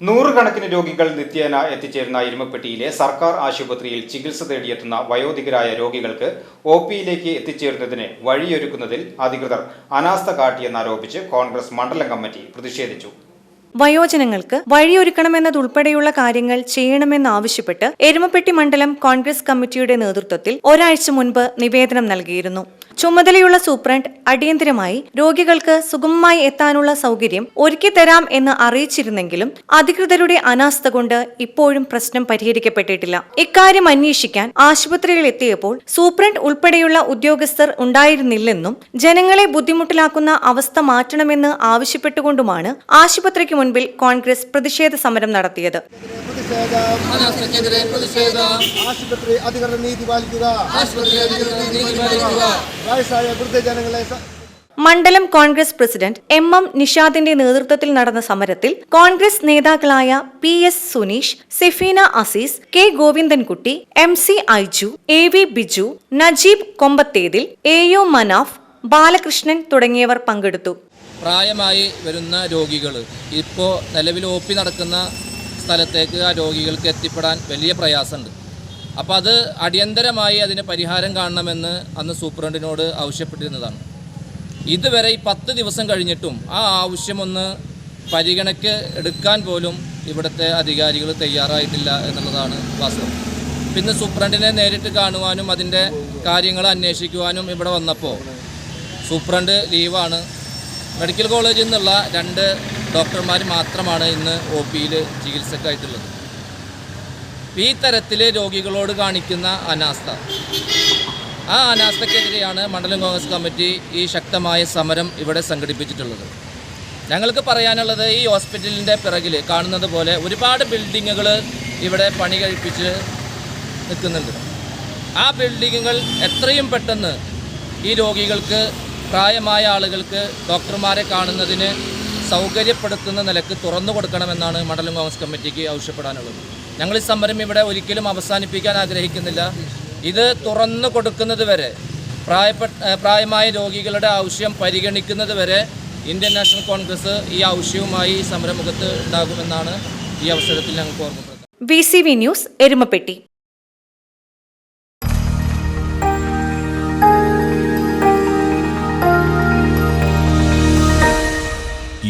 നൂറുകണക്കിന് രോഗികൾ നിത്യേന എത്തിച്ചേരുന്ന ഇരുമപ്പെട്ടിയിലെ സർക്കാർ ആശുപത്രിയിൽ ചികിത്സ തേടിയെത്തുന്ന വയോധികരായ രോഗികൾക്ക് ഒ പിയിലേക്ക് എത്തിച്ചേരുന്നതിന് വഴിയൊരുക്കുന്നതിൽ അധികൃതർ അനാസ്ഥ കാട്ടിയെന്നാരോപിച്ച് കോൺഗ്രസ് മണ്ഡലം കമ്മിറ്റി പ്രതിഷേധിച്ചു. വയോജനങ്ങൾക്ക് വഴിയൊരുക്കണമെന്നതുൾപ്പെടെയുള്ള കാര്യങ്ങൾ ചെയ്യണമെന്നാവശ്യപ്പെട്ട് എരുമപ്പെട്ടി മണ്ഡലം കോൺഗ്രസ് കമ്മിറ്റിയുടെ നേതൃത്വത്തിൽ ഒരാഴ്ച മുൻപ് നിവേദനം നൽകിയിരുന്നു. ചുമതലയുള്ള സൂപ്രണ്ട് അടിയന്തരമായി രോഗികൾക്ക് സുഗമമായി എത്താനുള്ള സൗകര്യം ഒരുക്കിത്തരാം എന്ന് അറിയിച്ചിരുന്നെങ്കിലും അധികൃതരുടെ അനാസ്ഥ കൊണ്ട് ഇപ്പോഴും പ്രശ്നം പരിഹരിക്കപ്പെട്ടിട്ടില്ല. ഇക്കാര്യം അന്വേഷിക്കാൻ ആശുപത്രിയിൽ എത്തിയപ്പോൾ സൂപ്രണ്ട് ഉൾപ്പെടെയുള്ള ഉദ്യോഗസ്ഥർ ഉണ്ടായിരുന്നില്ലെന്നും ജനങ്ങളെ ബുദ്ധിമുട്ടിലാക്കുന്ന അവസ്ഥ മാറ്റണമെന്ന് ആവശ്യപ്പെട്ടുകൊണ്ടുമാണ് ആശുപത്രിക്ക് മുൻപിൽ കോൺഗ്രസ് പ്രതിഷേധ സമരം നടത്തിയത്. പ്രതിഷേധം. അനാസ്ഥക്കെതിരെ പ്രതിഷേധം. ആശുപത്രി അധികൃതർ നീതി പാലിക്കുക. ആശുപത്രി അധികൃതർ നീതി പാലിക്കുക. വയസ്സായ വൃദ്ധജനങ്ങളെ സ- മണ്ഡലം കോൺഗ്രസ് പ്രസിഡന്റ് എം എം നിഷാദിന്റെ നേതൃത്വത്തിൽ നടന്ന സമരത്തിൽ കോൺഗ്രസ് നേതാക്കളായ P S Suneesh Sefeena Azeez K Govindankutty M C Aiju A V Biju Najeeb Kombathethil A U Manaf Balakrishnan തുടങ്ങിയവർ പങ്കെടുത്തു. പ്രായമായി വരുന്ന രോഗികൾ ഇപ്പോൾ നിലവിൽ ഒ പി നടക്കുന്ന സ്ഥലത്തേക്ക് ആ രോഗികൾക്ക് എത്തിപ്പെടാൻ വലിയ പ്രയാസമുണ്ട്. അപ്പോൾ അത് അടിയന്തരമായി അതിന് പരിഹാരം കാണണമെന്ന് അന്ന് സൂപ്രണ്ടിനോട് ആവശ്യപ്പെട്ടിരുന്നതാണ്. ഇതുവരെ ഈ പത്ത് ദിവസം കഴിഞ്ഞിട്ടും ആ ആവശ്യമൊന്ന് പരിഗണയ്ക്ക് എടുക്കാൻ പോലും ഇവിടുത്തെ അധികാരികൾ തയ്യാറായിട്ടില്ല എന്നുള്ളതാണ് വാസ്തവം. പിന്നെ സൂപ്രണ്ടിനെ നേരിട്ട് കാണുവാനും അതിന്റെ കാര്യങ്ങൾ അന്വേഷിക്കുവാനും ഇവിടെ വന്നപ്പോൾ സൂപ്രണ്ട് ലീവാണ്. മെഡിക്കൽ കോളേജിൽ നിന്നുള്ള രണ്ട് ഡോക്ടർമാർ മാത്രമാണ് ഇന്ന് ഒ പിയിൽ ചികിത്സക്കായിട്ടുള്ളത്. ഈ തരത്തിൽ രോഗികളോട് കാണിക്കുന്ന അനാസ്ഥ. ആ അനാസ്ഥക്കെതിരെയാണ് മണ്ഡലം കോൺഗ്രസ് കമ്മിറ്റി ഈ ശക്തമായ സമരം ഇവിടെ സംഘടിപ്പിച്ചിട്ടുള്ളത്. ഞങ്ങൾക്ക് പറയാനുള്ളത് ഈ ഹോസ്പിറ്റലിന്റെ പിറകിൽ കാണുന്നത് പോലെ ഒരുപാട് ബിൽഡിങ്ങുകൾ ഇവിടെ പണി കഴിപ്പിച്ച് നിൽക്കുന്നുണ്ട്. ആ ബിൽഡിങ്ങുകൾ എത്രയും പെട്ടെന്ന് ഈ രോഗികൾക്ക് പ്രായമായ ആളുകൾക്ക് ഡോക്ടർമാരെ കാണുന്നതിന് സൗകര്യപ്പെടുത്തുന്ന നിലയ്ക്ക് തുറന്നു കൊടുക്കണമെന്നാണ് മണ്ഡലം കോൺഗ്രസ് കമ്മിറ്റിക്ക് ആവശ്യപ്പെടാനുള്ളത്. ഞങ്ങൾ ഈ സമരം ഇവിടെ ഒരിക്കലും അവസാനിപ്പിക്കാൻ ആഗ്രഹിക്കുന്നില്ല. ഇത് തുറന്നു കൊടുക്കുന്നത് വരെ പ്രായമായ രോഗികളുടെ ആവശ്യം പരിഗണിക്കുന്നത് വരെ ഇന്ത്യൻ നാഷണൽ കോൺഗ്രസ് ഈ ആവശ്യവുമായി സമരമുഖത്ത് ഉണ്ടാകുമെന്നാണ് ഈ അവസരത്തിൽ ഞങ്ങൾക്ക് ഓർമ്മപ്പെടുത്തുന്നത് V news Erumapetty.